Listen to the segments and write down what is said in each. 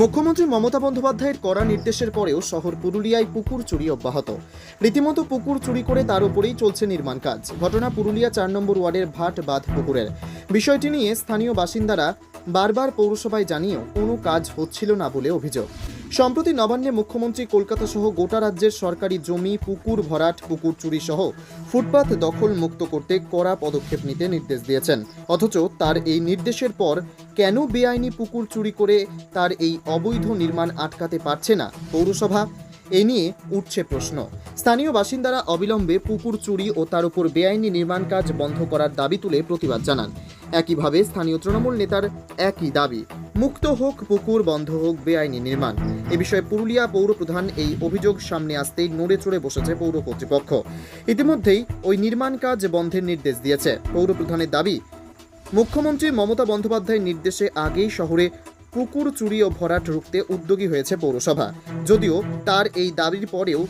মুখ্যমন্ত্রী মমতা বন্দ্যোপাধ্যায়ের কড়া নির্দেশের পরেও শহর পুরুলিয়ায় পুকুর চুরি অব্যাহত। রীতিমতো পুকুর চুরি করে তার উপরেই চলছে নির্মাণ কাজ। ঘটনা পুরুলিয়া চার নম্বর ওয়ার্ডের ভাট বাঁধ পুকুরের। বিষয়টি নিয়ে স্থানীয় বাসিন্দারা বারবার পৌরসভায় জানিয়েও কোনো কাজ হচ্ছিল না বলে অভিযোগ। সম্প্রতি নবান্নে মুখ্যমন্ত্রী কলকাতা সহ গোটা রাজ্যের সরকারি জমি, পুকুর, ভরাট, পুকুর চুরি সহ ফুটপাত দখল মুক্ত করতে কড়া পদক্ষেপ নিতে নির্দেশ দিয়েছেন। অথচ তার এই নির্দেশের পর কেন বেআইনি পুকুর চুরি করে তার এই অবৈধ নির্মাণ আটকাতে পারছে না পৌরসভা? এ নিয়ে উঠছে প্রশ্ন। স্থানীয় বাসিন্দারা অবিলম্বে পুকুর চুরি ও তার উপর বেআইনি নির্মাণ কাজ বন্ধ করার দাবি তুলে প্রতিবাদ জানান। একইভাবে স্থানীয় তৃণমূল নেতার একই দাবি। মুক্ত হোক, পুকুর বন্ধ হোক, বেআইনি নির্মাণ। এ বিষয়ে পুরুলিয়া পৌর প্রধান এই অভিযোগ সামনে আসতেই নড়ে চড়ে বসেছে পৌর কর্তৃপক্ষ। ইতিমধ্যেই ওই নির্মাণ কাজ বন্ধের নির্দেশ দিয়েছে। পৌর প্রধানের দাবি, মুখ্যমন্ত্রী মমতা বন্দ্যোপাধ্যায়ের নির্দেশে আগেই শহরে পুকুর চুরি ও ভরাট রুখতে উদ্যোগী হয়েছে পৌরসভা। যদিও তার এই দাবির পরেও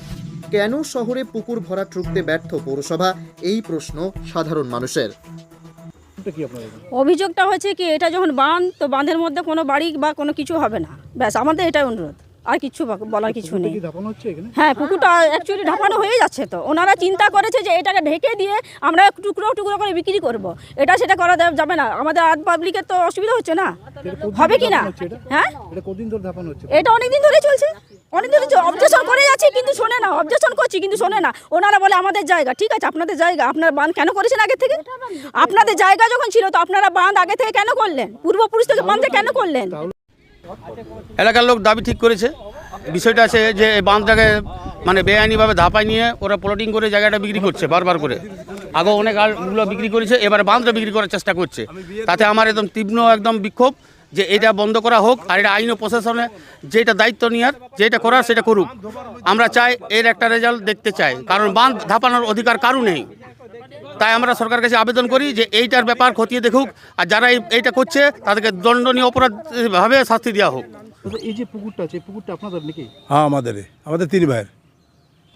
কেন শহরে পুকুর ভরাট রুখতে ব্যর্থ পৌরসভা, এই প্রশ্ন সাধারণ মানুষের। এটা কি আপনার অভিযোগটা হচ্ছে কি এটা যখন বাঁধ তো বাঁধের মধ্যে কোনো বাড়ি বা কোনো কিছু হবে না। ব্যাস আমাদের এটাই অনুরোধ। আর কিছু বলার কিছু নেই। হ্যাঁ পুকুরটা অ্যাকচুয়ালি ঢাপানো হয়ে যাচ্ছে তো। ওনারা চিন্তা করেছে যে এটাকে ঢেকে দিয়ে আমরা টুকরো টুকরো করে বিক্রি করব। এটা সেটা করা যাবে না। আমাদের আর্ট পাবলিকের তো অসুবিধা হচ্ছে না। হবে কি না? হ্যাঁ? এটা অনেকদিন ধরে চলছে। অনেকদিন ধরে অবজেকশন করে যাচ্ছে কিন্তু শোনে না অবজেকশন করছি কিন্তু শোনে না। ওনারা বলে আমাদের জায়গা ঠিক আছে আপনাদের জায়গা আপনারা বাঁধ কেন করেছেন আগে থেকে? আপনাদের জায়গা যখন ছিল তো আপনারা বাঁধ আগে থেকে কেন করলেন? পূর্বপুরুষ থেকে বাঁধে কেন করলেন? এলাকার লোক দাবি ঠিক করেছে। বিষয়টা আছে যে এই বাঁধটাকে মানে বেআইনিভাবে ধাপায় নিয়ে ওরা প্লটিং করে জায়গাটা বিক্রি করছে বারবার করে। আগে অনেক আলগুলো বিক্রি করেছে এবারে বাঁধটা বিক্রি করার চেষ্টা করছে। তাতে আমার একদম তীব্র একদম বিক্ষোভ। যে এটা বন্ধ করা হোক আর এটা আইন ও প্রশাসনে যেটা দায়িত্ব নেওয়ার যেটা করার সেটা করুক। আমরা চাই এর একটা রেজাল্ট দেখতে চাই। কারণ বাঁধ ধাপানোর অধিকার কারু নেই। তাই আমরা সরকারের কাছে আবেদন করি যে এইটার ব্যাপার খতিয়ে দেখুক আর যারা এই- এইটা করছে তাদেরকে দণ্ডনীয় অপরাধভাবে শাস্তি দেওয়া হোক। এই যে পুকুরটা আছে পুকুরটা আপনাদের নাকি? হ্যাঁ আমাদেরই। আমাদের তিন ভাইয়ের।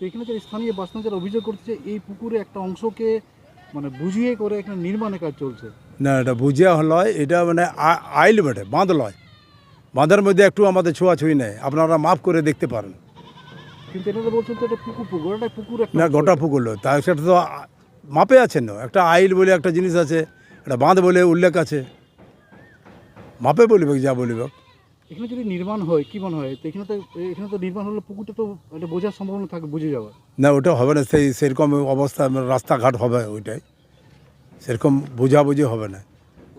তো এখানে যে স্থানীয় বাসিন্দারা অভিযোগ করছে এই পুকুরে একটা অংশকে মানে বুঝিয়ে করে এখানে নির্মাণের কাজ চলছে। না এটা বুঝিয়া লয় এটা মানে আইল বটে বাঁধ লয়। বাঁধের মধ্যে একটু আমাদের ছোঁয়াছুঁই নেই আপনারা মাফ করে দেখতে পারেন। কিন্তু এনারা বলছেন তো এটা পুকুর পুকুর এটা পুকুর। না গোটা পুকুর লয় তা সেটা তো মাপে আছে না একটা আইল বলে একটা জিনিস আছে একটা বাঁধ বলে উল্লেখ আছে। মাপে বলিবে যা বলিবে। এখানে যদি নির্মাণ হয় কি মনে হয়? এখানে তো এখানে তো নির্মাণ হলে পুকুরটা তো বোঝার সম্ভাবনা থাকে বুঝে যাওয়ার। না ওটা হবে না সেই সেরকম অবস্থা মানে রাস্তাঘাট হবে ওইটাই। সেরকম বোঝাবুঝি হবে না।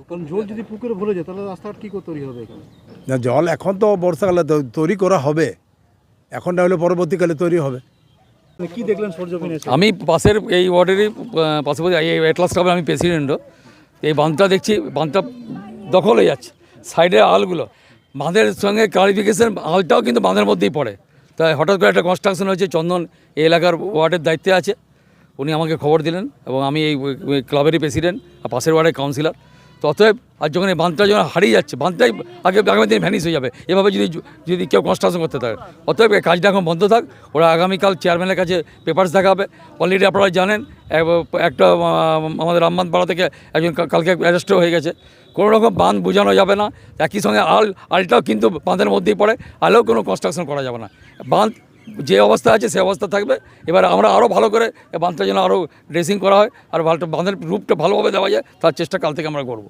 কারণ জল যদি পুকুরে ভরে যায় তাহলে রাস্তাঘাট কী করে তৈরি হবে এখানে? না জল এখন তো বর্ষাকালে তো- তৈরি করা হবে। এখন না হলে পরবর্তীকালে তৈরি হবে। মানে কি দেখলেন সরজমিনে এসে? আমি পাশের এই ওয়ার্ডেরই আহ, পাশাপাশি এই এটলাস ক্লাবের আমি প্রেসিডেন্টও এই বাঁধটা দেখছি বাঁধটা দখল হয়ে যাচ্ছে সাইডের আলগুলো। বাঁধের সঙ্গে ক্লারিফিকেশন আলটাও কিন্তু বাঁধের মধ্যেই পড়ে। তাই হঠাৎ করে একটা কনস্ট্রাকশন হয়েছে চন্দন এই এলাকার ওয়ার্ডের দায়িত্বে আছে। উনি আমাকে খবর দিলেন এবং আমি এই ক্লাবেরই প্রেসিডেন্ট আর পাশের ওয়ার্ডের কাউন্সিলর। তো অতএব আর যখন এই বাঁধটা যখন হারিয়ে যাচ্ছে, বাঁধটাই আগে, আগামী দিন ভ্যানিস হয়ে যাবে। এভাবে যদি যদি কেউ কনস্ট্রাকশন করতে থাকে। অতএব এই কাজটা এখন বন্ধ থাক। ওরা আগামীকাল চেয়ারম্যানের কাছে পেপার্স দেখাবে। অলরেডি আপনারা জানেন একটা আমাদের রামবান পাড়া থেকে একজন কালকে অ্যারেস্ট হয়ে গেছে। কোনো রকম বাঁধ বোঝানো যাবে না। একই সঙ্গে আল, আলটাও কিন্তু বাঁধের মধ্যেই পড়ে। আলেও কোনো কনস্ট্রাকশন করা যাবে না। বাঁধ যে অবস্থা আছে সে অবস্থা থাকবে। এবার আমরা আরও ভালো করে বাঁধটা যেন আরও ড্রেসিং করা হয় আর বাঁধের রূপটা ভালোভাবে দেওয়া যায়, তার চেষ্টা কাল থেকে আমরা করব।